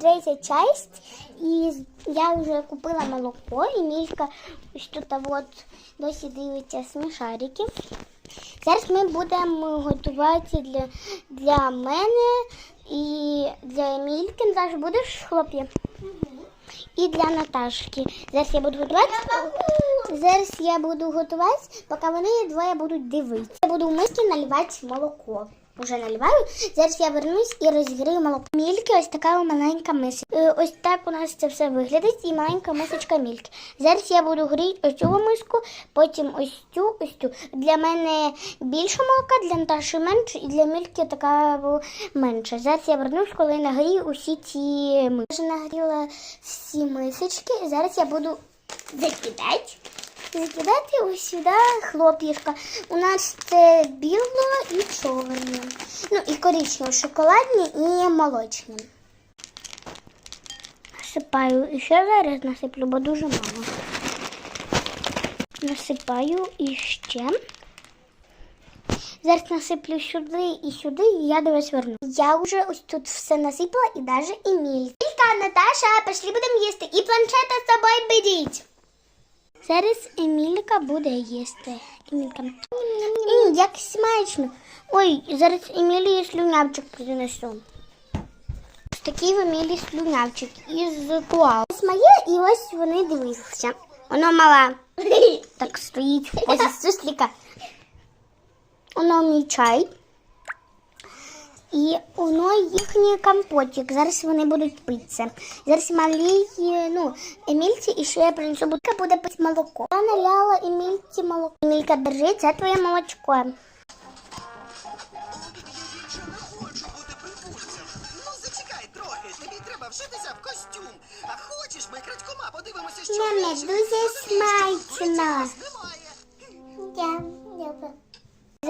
третя часть, і я вже купила молоко, і Мілька тут от досі дивиться смішариків. Зараз ми будемо готувати для, для мене і для Емільки. Наташ, будеш хлоп'я? І для Наташки. Зараз я буду готувати. Зараз я буду готувати, поки вони двоє будуть дивитися. Я буду в миски наливати молоко. Уже наливаю. Зараз я вернусь і розіграю молоко. Мільки ось така маленька мисочка. Е, Ось так у нас це все виглядить і маленька мисочка мільки. Зараз я буду гріти ось цю миску, потім ось цю, ось цю. Для мене більше молока, для Наташі менше, і для мільки така менша. Зараз я вернусь, коли нагрію усі ці миски. Вже нагріла всі мисочки, зараз я буду закидати. Закидати ось сюди хлоп'яшка. У нас це біло і чорне. Ну і коричневе, шоколадні і молочні. Насипаю і ще зараз насиплю, бо дуже мало. Насипаю і ще. Зараз насиплю сюди і сюди, і я до вас верну. Я вже ось тут все насипала і навіть Еміль. Тільки Наташа, пішли будемо їсти. І планшета з собою. Зараз Емілька буде їсти. Емілька. М, як смачно. Ой, зараз Емілії слюнявчик принесу. Ось такий в Емілії слюнявчик із коал. Ось моє, і ось вони дивилися. Воно мала. Так стоїть позі сусліка. Воно мій чай. І воно їхній компотик. Зараз вони будуть пити це. Зараз малій, ну, Емільці і ще я принесу будка буде пити молоко. Я наляла Емільці молоко. Емілька, держи, це твоє молочко. Ну, вшитися в костюм. А хочеш, ми крадькома подивимося, що Мама, дуже смачно.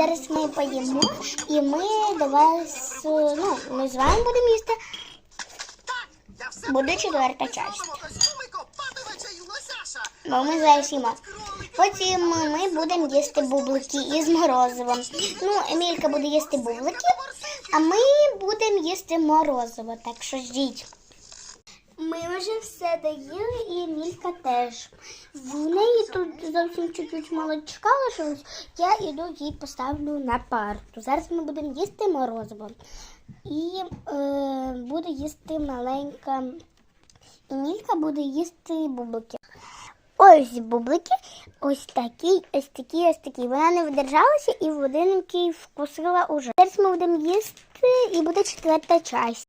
Зараз ми поїмо і ми до вас, ну, ми з вами будемо їсти. Буде четверта і Лосяша. Бо ми зараз. Потім ми будемо їсти бублики із морозивом. Ну, Емілька буде їсти бублики, а ми будемо їсти морозиво, так що ждіть. Ми вже все доїли і Емілька теж. В неї тут зовсім чуть-чуть молочка лишилось. Я іду їй поставлю на парту. Зараз ми будемо їсти морозиво. І е, буде їсти маленька Емілька буде їсти бублики. Ось бублики, ось такі, ось такі, ось такі. Вона не видержалася і в одинки вкусила уже. Зараз ми будемо їсти і буде четверта часть.